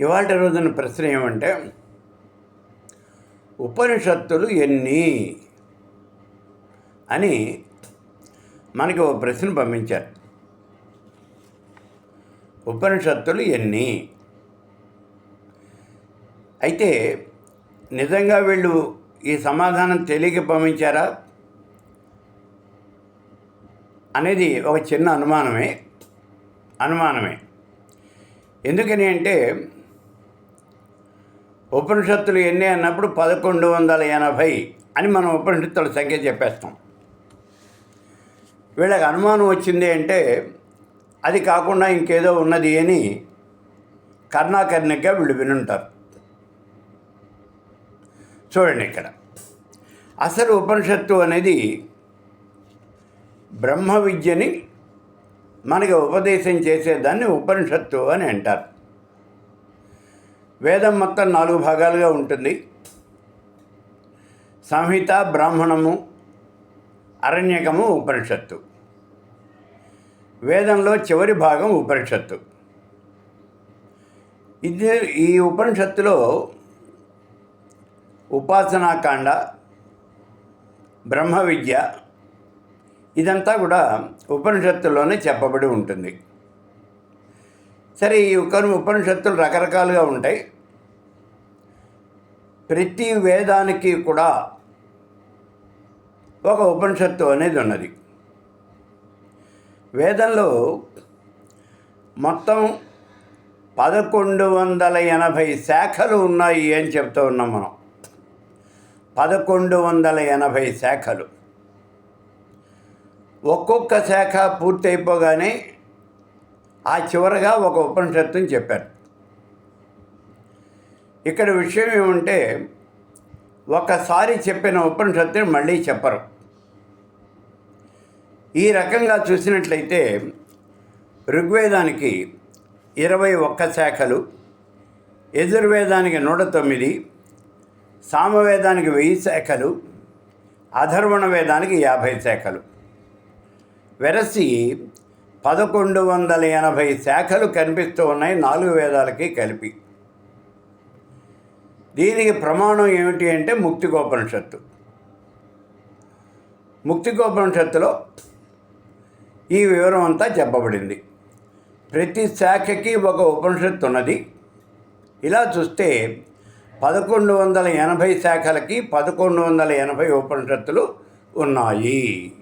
ఇవాళ రోజున ప్రశ్న ఏమంటే ఉపనిషత్తులు ఎన్ని? అని మనకి ఒక ప్రశ్న పంపించారు. ఉపనిషత్తులు ఎన్ని? అయితే నిజంగా వీళ్ళు ఈ సమాధానం తెలియక పంపించారా? అనేది ఒక చిన్న అనుమానమే అనుమానమే. ఎందుకని అంటే ఉపనిషత్తులు ఎన్ని అన్నప్పుడు పదకొండు వందల ఎనభై అని మనం ఉపనిషత్తుల సంఖ్య చెప్పేస్తాం. వీళ్ళకి అనుమానం వచ్చింది అంటే అది కాకుండా ఇంకేదో ఉన్నది అని కర్ణాకర్ణిగా వీళ్ళు వినుంటారు. చూడండి ఇక్కడ. అసలు ఉపనిషత్తు అనేది బ్రహ్మ విద్యని మనకి ఉపదేశం చేసేదాన్ని ఉపనిషత్తు అని అంటారు. వేదం మొత్తం నాలుగు భాగాలుగా ఉంటుంది. సంహిత బ్రాహ్మణము అరణ్యకము ఉపనిషత్తు. వేదంలో చివరి భాగం ఉపనిషత్తు. ఇది ఈ ఉపనిషత్తులో ఉపాసనాకాండ బ్రహ్మ విద్య ఇదంతా కూడా ఉపనిషత్తుల్లోనే చెప్పబడి ఉంటుంది. సరే ఈ కొన్ని ఉపనిషత్తులు రకరకాలుగా ఉంటాయి. ప్రతి వేదానికి కూడా ఒక ఉపనిషత్తు అనేది ఉన్నది. వేదంలో మొత్తం పదకొండు వందల ఎనభై శాఖలు ఉన్నాయి అని చెప్తూ ఉన్నాం మనం. పదకొండు వందల ఎనభై శాఖలు. ఒక్కొక్క శాఖ పూర్తయిపోగానే ఆ చివరగా ఒక ఉపనిషత్తుని చెప్పారు. ఇక్కడ విషయం ఏమంటే ఒకసారి చెప్పిన ఉపనిషత్తుని మళ్ళీ చెప్పరు. ఈ రకంగా చూసినట్లయితే ఋగ్వేదానికి ఇరవై ఒక్క శాఖలు యజుర్వేదానికి నూట తొమ్మిది సామవేదానికి వెయ్యి శాఖలు అధర్వణ వేదానికి యాభై శాఖలు. వెరసి పదకొండు వందల ఎనభై శాఖలు కనిపిస్తూ ఉన్నాయి నాలుగు వేదాలకి కలిపి. దీనికి ప్రమాణం ఏమిటి అంటే ముక్తికోపనిషత్తు. ముక్తికోపనిషత్తులో ఈ వివరం అంతా చెప్పబడింది. ప్రతి శాఖకి ఒక ఉపనిషత్తు ఉన్నది. ఇలా చూస్తే పదకొండు వందల ఎనభై శాఖలకి పదకొండు వందల ఎనభై ఉపనిషత్తులు ఉన్నాయి.